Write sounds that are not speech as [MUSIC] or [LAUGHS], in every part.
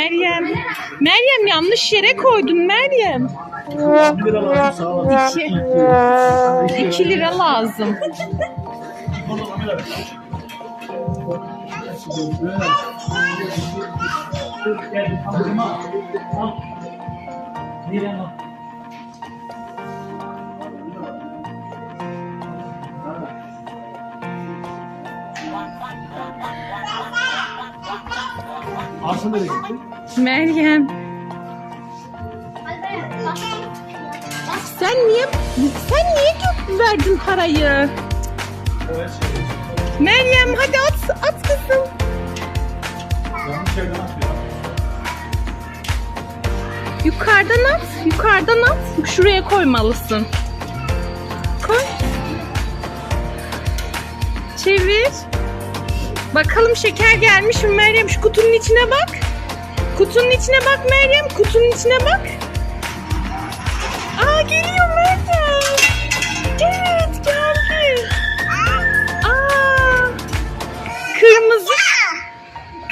Meryem. Meryem yanlış yere koydun Meryem. 1 lira lazım sağ. İki. 2 lira lazım. Arsa nereye gitti? Meryem. Sen niye sen niye gö- verdin parayı? Meryem hadi at at kızım. Yukarıdan at. Yukarıdan at. Şuraya koymalısın. Koy. Çevir. Bakalım şeker gelmiş mi Meryem? Şu kutunun içine bak. Kutunun içine bak Meryem. Kutunun içine bak. Aa geliyor Meryem. Evet geldi. Aa. Kırmızı.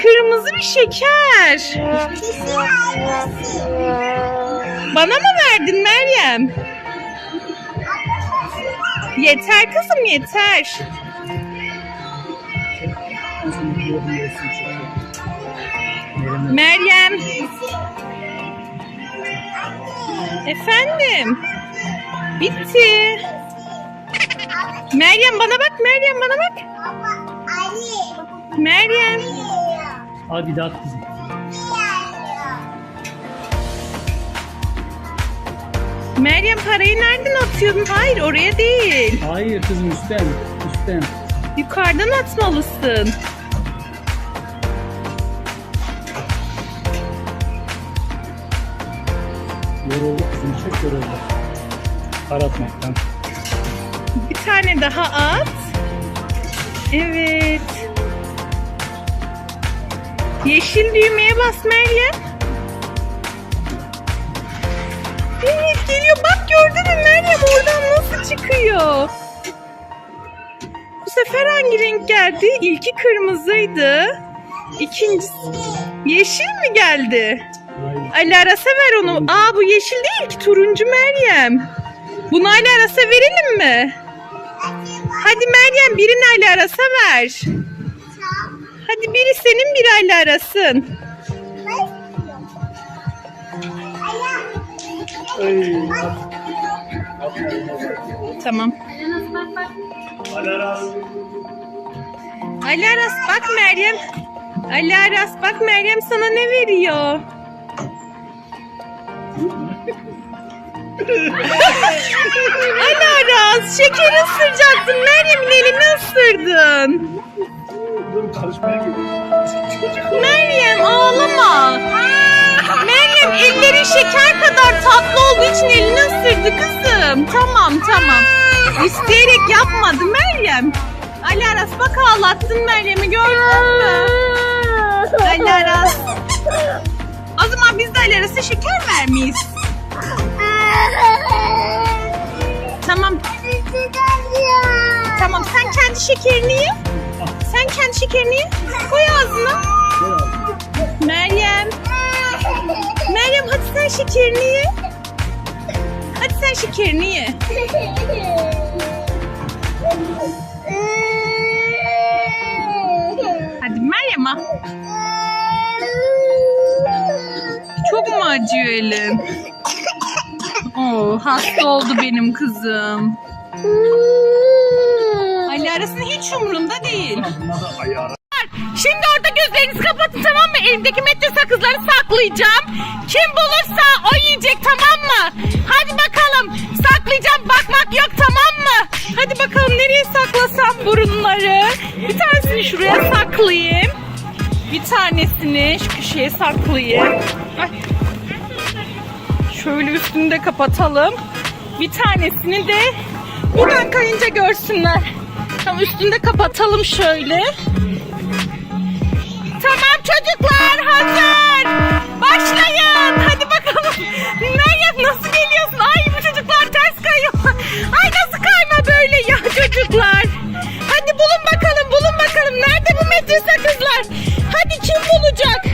Kırmızı bir şeker. Bana mı verdin Meryem? Yeter kızım yeter. Meryem. Efendim. Bitti. Meryem bana bak Meryem bana bak. Meryem. Al bir daha kızım. Meryem parayı nereden atıyordun? Hayır oraya değil. Hayır kızım üstten. Üstten. Yukarıdan atmalısın. Yoruldu kızım çok yoruldu. Aratmaktan. Bir tane daha at. Evet. Yeşil düğmeye bas Meryem. Evet geliyor. Bak gördün mü Meryem oradan nasıl çıkıyor. Bu sefer hangi renk geldi? İlki kırmızıydı. İkincisi yeşil mi geldi? Ali Aras'a ver onu. Aa bu yeşil değil ki turuncu Meryem. Bunu Ali Aras'a verelim mi? Hadi Meryem birini Ali Aras'a ver. Hadi biri senin biri Ali Aras'ın. Tamam. Alaraz. Ali Aras bak Meryem. Ali Aras bak Meryem sana ne veriyor? Ali Aras şeker ısıracaktın. Meryem'in elini ısırdın. Meryem ağlama. Meryem ellerin şeker kadar tatlı olduğu için elini ısırdı kızım. Tamam tamam. İsteyerek yapmadı Meryem. Ali Aras bak ağlattın Meryem'i gördün mü? Ali Aras. O zaman biz de Ali Aras'a şeker vermeyiz. Tamam tamam sen kendi şekerini ye. Sen kendi şekerini ye. Koy ağzına. Meryem. Meryem hadi sen şekerini ye. Hadi sen şekerini ye. Hadi Meryem al. Çok mu acıyor elim? Hasta oldu benim kızım. Ali arasında hiç umurunda değil. Şimdi orada gözlerinizi kapatın tamam mı? Elimdeki metre sakızları saklayacağım. Kim bulursa o yiyecek tamam mı? Hadi bakalım. Saklayacağım bakmak yok tamam mı? Hadi bakalım nereye saklasam burunları? Bir tanesini şuraya saklayayım. Bir tanesini şu köşeye saklayayım. Ay. Şöyle üstünü de kapatalım. Bir tanesini de buradan kayınca görsünler. Tamam üstünü de kapatalım şöyle. Tamam çocuklar hazır. Başlayın. Hadi bakalım. Meryem nasıl geliyorsun? Ay bu çocuklar ters kayıyor. Ay nasıl kayma böyle ya çocuklar. Hadi bulun bakalım bulun bakalım. Nerede bu metre sakızlar? Hadi kim bulacak?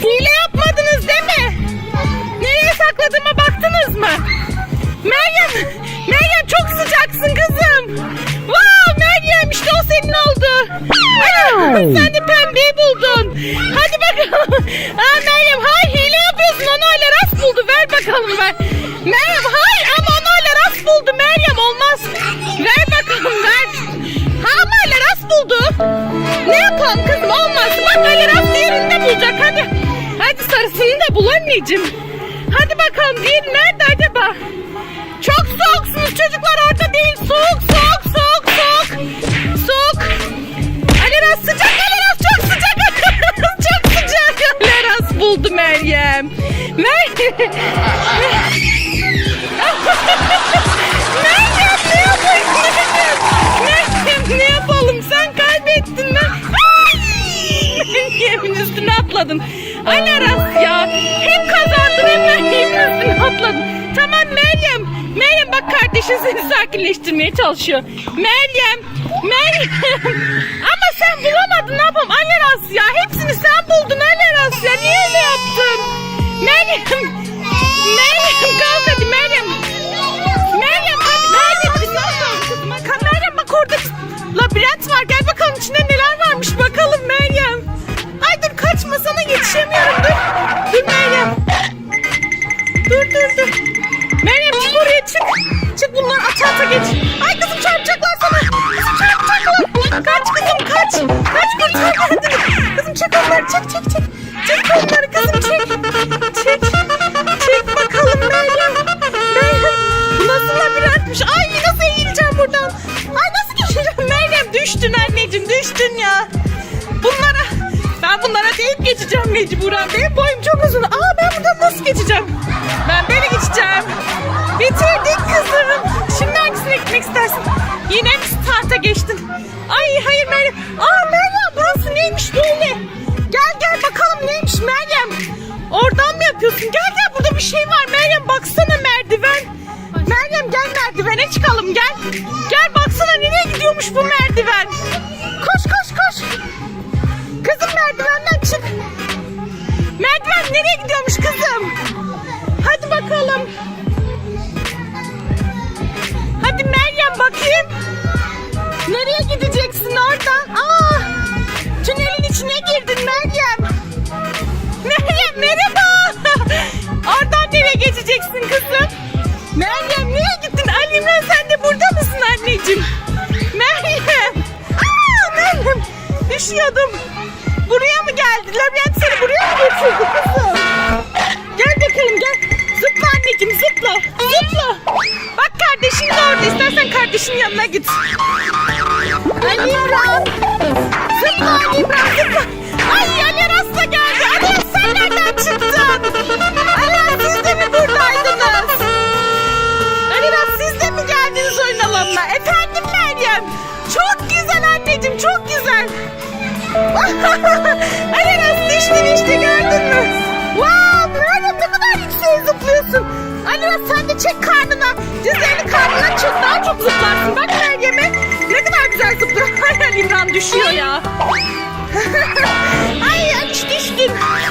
Hile Nereye sakladığıma baktınız mı? Meryem, Meryem çok sıcaksın kızım. Wow Meryem işte o senin oldu. Ana, sen de pembeyi buldun. Hadi bakalım. [LAUGHS] Aa, Meryem hay hile yapıyorsun. Onu öyle rast buldu. Ver bakalım ver. Meryem hay ama onu öyle rast buldu. Meryem olmaz. Ver bakalım ver. Ha ama öyle rast buldu. Ne yapalım kızım olmaz. Bak öyle rast diğerinde bulacak. Hadi. Hadi sarısını da bul anneciğim. Hadi bakalım diğeri nerede acaba? Çok soğuksunuz çocuklar orada değil. Soğuk soğuk soğuk soğuk. Soğuk. Aleras sıcak Aleras çok sıcak. [LAUGHS] çok sıcak. Aleras buldu Meryem. Meryem. [LAUGHS] Meryem ne yapıyorsun? Meryem ne yapalım sen kaybettin ben. Meryem'in [LAUGHS] üstüne atladın. Aleras bak seni sakinleştirmeye çalışıyor. Meryem. Meryem. [LAUGHS] Ama sen bulamadın ne yapalım Aleras ya. Hepsini geç. Ay kızım çarpacaklar sana. Kızım çarpacaklar. Kaç kızım kaç. Kaç kurtar kendini. Kızım çek onları çek çek çek. Çek onları kızım çek. Çek. Çek bakalım Meryem. Meryem. Nasıl labirentmiş? Ay nasıl eğileceğim buradan? Ay nasıl geçeceğim? Meryem düştün anneciğim düştün ya. Bunlara ben bunlara deyip geçeceğim mecburen. Benim boyum çok uzun. Aa ben buradan nasıl geçeceğim? Ben Yine mi starta geçtin? Ay hayır Meryem. Aa Meryem burası neymiş böyle? Gel gel bakalım neymiş Meryem. Oradan mı yapıyorsun? Gel gel burada bir şey var Meryem baksana merdiven. Meryem gel merdivene çıkalım gel. Gel baksana nereye gidiyormuş bu merdiven. Koş koş koş. Kızım merdivenden çık. Merdiven nereye gidiyormuş kızım? Hadi bakalım. Bakayım. Nereye gideceksin oradan? Aa, tünelin içine girdin Meryem. Meryem merhaba. Kardeşin yanına git. Ali İmran. Zıpla Ali İmran zıpla. Ay Ali Aras da geldi. Ali sen nereden çıktın? Ali siz de mi buradaydınız? Ali Aras siz de mi geldiniz oyun alanına? Efendim Meryem. Çok güzel anneciğim çok güzel. Ali Aras düştün işte gördün mü? Wow Meryem ne kadar yükseğe zıplıyorsun. Çek karnına. Dizlerini karnına çek daha çok zıplarsın. Bak Meryem'e ne kadar güzel zıplıyor. [LAUGHS] Ali İmran düşüyor ya. [LAUGHS] Ay Aliş düştün. Ay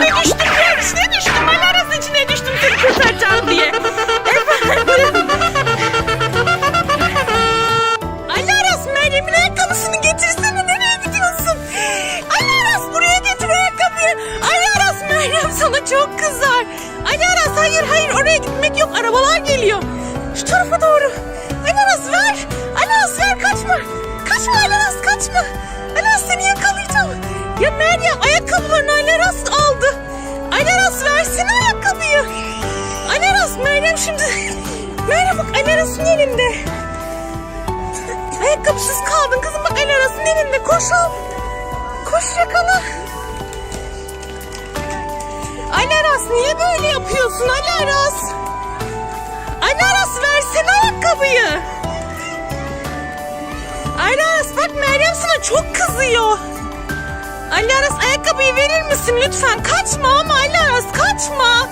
ne düştüm ya içine düştüm. Ali Aras içine düştüm seni kurtaracağım diye. [LAUGHS] Efendim. Ali Aras Meryem'in ayakkabısını getirsene nereye gidiyorsun? Ali Aras buraya getir ayakkabıyı. Ali Aras Meryem sana çok hayır oraya gitmek yok arabalar geliyor. Şu tarafa doğru. Aras ver. Aras ver kaçma. Kaçma Aras kaçma. Aras seni yakalayacağım. Ya Meryem ayakkabılarını Aras aldı. Ali Aras versene ayakkabıyı. Aras Meryem şimdi. Meryem bak Ali Aras'ın elinde. Ayakkabısız kaldın kızım bak el arasının elinde koş al. Koş yakala. Aras niye böyle yapıyorsun Ali Aras? Ali Aras versene ayakkabıyı. Ali Aras bak Meryem sana çok kızıyor. Ali Aras ayakkabıyı verir misin lütfen? Kaçma ama Ali Aras kaçma.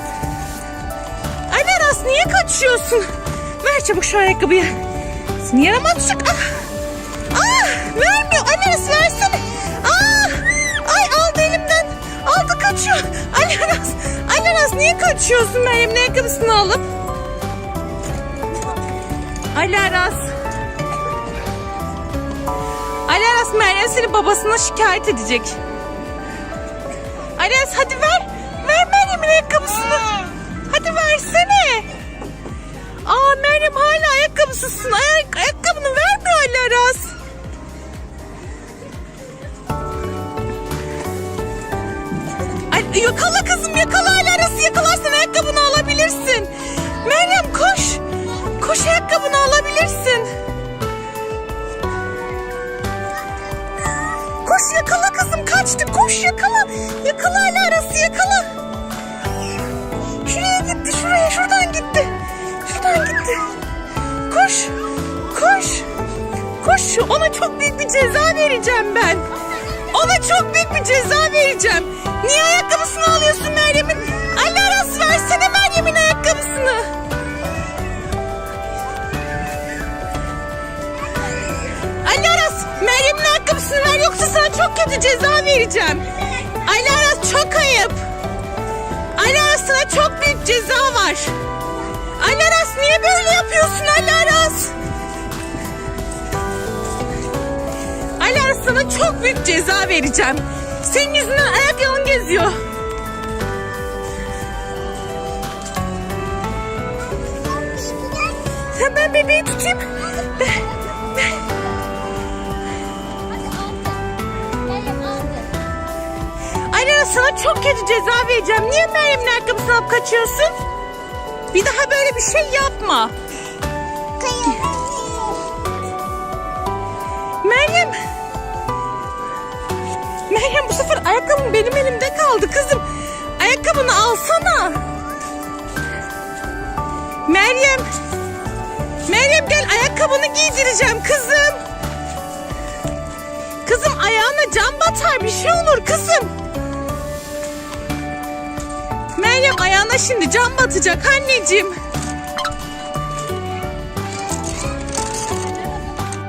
Ali Aras niye kaçıyorsun? Ver çabuk şu ayakkabıyı. Seni yaramaz çocuk. Ah. Ah vermiyor. Ananas versene. Aldı kaçıyor. Ananas. Ananas niye kaçıyorsun Meryem'in ayakkabısını alıp? Ananas. Ali Aras Meryem seni babasına şikayet edecek. Ali Aras hadi ver. Ver Meryem'in ayakkabısını. Hadi versene. Aa Meryem hala ayakkabısızsın. Ayak, ayakkabını vermiyor Ali yakala kızım yakala Ali Aras'ı yakalarsan ayakkabını alabilirsin. Meryem koş. Koş ayakkabını alabilirsin. Koş yakala kızım kaçtı koş yakala. Yakala Ali Aras'ı yakala. Şuraya gitti şuraya şuradan gitti. Şuradan gitti. Koş. Koş. Koş ona çok büyük bir ceza vereceğim ben. Ona çok büyük bir ceza vereceğim. Niye ayakkabısını alıyorsun Meryem'in? Ali Aras versene Meryem'in ayakkabısını. Ali Aras Meryem'in ayakkabısını ver yoksa sana çok kötü ceza vereceğim. Ali Aras çok ayıp. Ali Aras sana çok büyük ceza var. Ali Aras niye böyle yapıyorsun Ali Aras? Ali Aras sana çok büyük ceza vereceğim. Senin yüzünden ayak yalın geziyor. Sen ben bebeği tutayım. Aras sana çok kötü ceza vereceğim. Niye Meryem'in ayakkabısını alıp kaçıyorsun? Bir daha böyle bir şey yapma. Meryem bu sefer ayakkabım benim elimde kaldı kızım. Ayakkabını alsana. Meryem. Meryem gel ayakkabını giydireceğim kızım. Kızım ayağına cam batar bir şey olur kızım. Meryem ayağına şimdi cam batacak anneciğim.